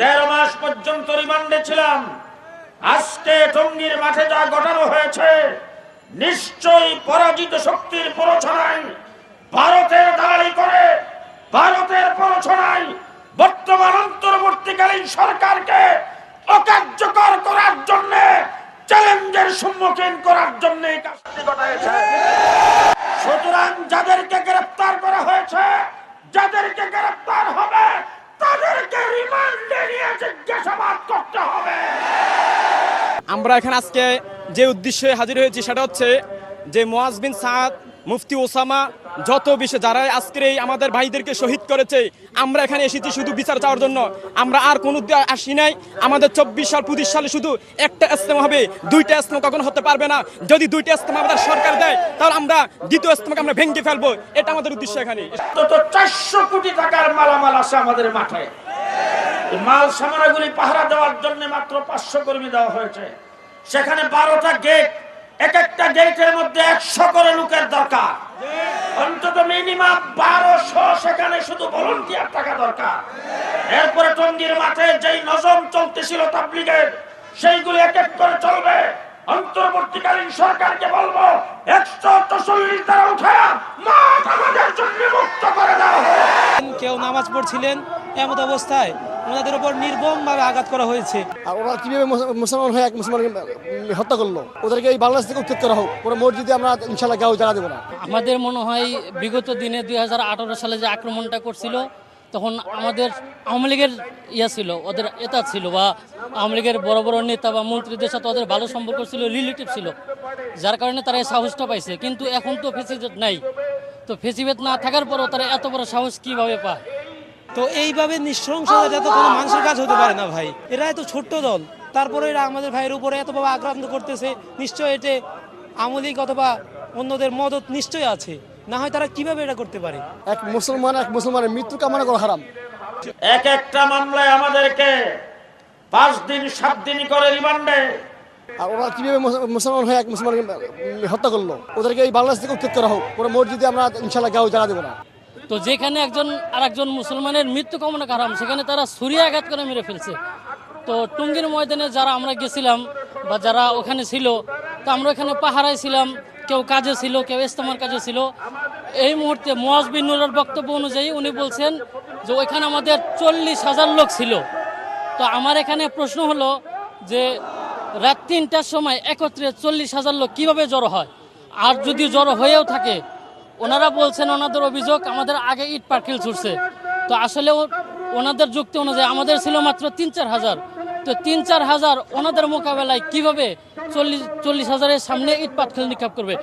তেরো মাস পর্যন্ত রিমান্ডে ছিলাম। আজকে টঙ্গীর মাঠে যা ঘটানো হয়েছে, নিশ্চয়ই পরাজিত শক্তির প্ররোচনায় ভারতের দালালি করে, ভারতের প্ররোচনায় বর্তমান অন্তর্বর্তীকালীন সরকারকে অকার্যকর করার জন্য, চ্যালেঞ্জের সম্মুখীন করার জন্য সুতরাং যাদেরকে গ্রেফতার করা হয়েছে, যাদেরকে গ্রেফতার হবে, তাদেরকে রিমান্ডে নিয়ে জিজ্ঞাসাবাদ করতে হবে। আমরা এখানে আজকে যে উদ্দেশ্যে হাজির হয়েছি সেটা হচ্ছে যে মোয়াজ বিন সাদ মুফতি ওসামা যত বিষয় যারা আজকের এই আমাদের ভাইদেরকে শহীদ করেছে আমরা এখানে এসেছি শুধু বিচার চাওয়ার জন্য। আমরা আর কোনো আসি নাই। আমাদের চব্বিশ সাল পঁচিশ সালে শুধু একটা ইস্তেমা হবে দুইটা ইস্তেমা কখনো হতে পারবে না। যদি দুইটা ইস্তেমা আমাদের সরকার দেয় তাহলে আমরা দ্বিতীয় ইস্তেমাকে আমরা ভেঙে ফেলব। এটা আমাদের উদ্দেশ্য এখানে। চারশো কোটি টাকার মালামাল আছে আমাদের মাঠে। মাল সামানাগুলি পাহারা দেওয়ার জন্য মাত্র পাঁচশো কর্মী দেওয়া হয়েছে। সেখানে বারোটা গেট এক একটা গেটের মধ্যে একশো করে লোকের দরকার। অন্তত মিনিমাম বারোশো সেখানে শুধু ভলন্টিয়ার টাকা দরকার। এরপরে টঙ্গির মাঠে যেই নজম চলতেছিল তাবলিগের, সেইগুলি এক এক করে চলবে। অন্তর্বর্তীকালীন সরকারকে বলব, একশো চল্লিশ দ্বারা উঠে মাঠ আমাদের জন্য মুক্ত করে দেওয়া কেউ নামাজ পড়ছিলেন, এমত অবস্থায় ওনাদের উপর নির্মমভাবে আঘাত করা হয়েছে। আর ওরা কীভাবে মুসলমান হয়ে এক মুসলমানকে হত্যা করল? ওদেরকে এই বাংলাদেশ থেকে উচ্ছেদ করা হোক। ওরা মসজিদে আমরা ইনশাল্লাহ গাও জায়গা দেবো না। আমাদের মনে হয় বিগত দিনে দু হাজার আঠেরো সালে যে আক্রমণটা করছিল তখন আমাদের আওয়ামী লীগের ইয়া ছিল ওদের এটা ছিল বা আওয়ামী লীগের বড় বড় নেতা বা মন্ত্রীদের সাথে ওদের ভালো সম্পর্ক ছিল রিলেটিভ ছিল। যার কারণে তারা এই সাহসটা পাইছে। কিন্তু এখন তো ফেসিভেট নাই। তো ফেসিভেট না থাকার পরও তারা এত বড় সাহস কীভাবে পায়? তো এইভাবে নৃশংসতা যাতে কোনো মানুষের কাজ হতে পারে না ভাই। এরা এত ছোট্ট দল। তারপরে এরা আমাদের ভাইয়ের উপরে এতভাবে আক্রান্ত করতেছে নিশ্চয় এতে আমলিক অথবা অন্যদের মদত নিশ্চয় আছে। না হয় তারা কীভাবে এটা করতে পারে? এক মুসলমান এক মুসলমানের মৃত্যু কামনা করা হারাম। এক একটা মামলায় আমাদেরকে পাঁচ দিন সাত দিন করে রিমান্ডে। আর ওরা কীভাবে মুসলমান হয়ে এক মুসলমানকে হত্যা করল? ওদেরকে এই বাংলাদেশ থেকে উচ্ছেদ করা হোক। ওরা মসজিদে আমরা ইনশাল্লাহ গাও জানা দেবো না। তো যেখানে একজন আর একজন মুসলমানের মৃত্যু কামনা কারাম, সেখানে তারা ছুরিয়ে আঘাত করে মেরে ফেলছে। তো টুঙ্গির ময়দানে যারা আমরা গেছিলাম বা যারা ওখানে ছিল, তো আমরা ওখানে পাহারায় ছিলাম, কেউ কাজে ছিল, কেউ ইস্তমার কাজে ছিল। এই মুহূর্তে মোয়াজ বিন বক্তব্য অনুযায়ী উনি বলছেন যে ওইখানে আমাদের চল্লিশ হাজার লোক ছিল। তো আমার এখানে প্রশ্ন হলো যে রাত তিনটার সময় একত্রে চল্লিশ হাজার লোক কীভাবে জড়ো হয়? আর যদি জড়ো হয়েও থাকে ওনারা বলছেন ওনাদের অভিযোগ আমাদের আগে ইট পাটকেল ছুটছে। তো আসলে ওনাদের যুক্তি অনুযায়ী আমাদের ছিল মাত্র তিন চার হাজার। তো তিন চার হাজার ওনাদের মোকাবেলায় কীভাবে চল্লিশ চল্লিশ হাজারের সামনে ইট পাটকেল নিক্ষেপ করবে?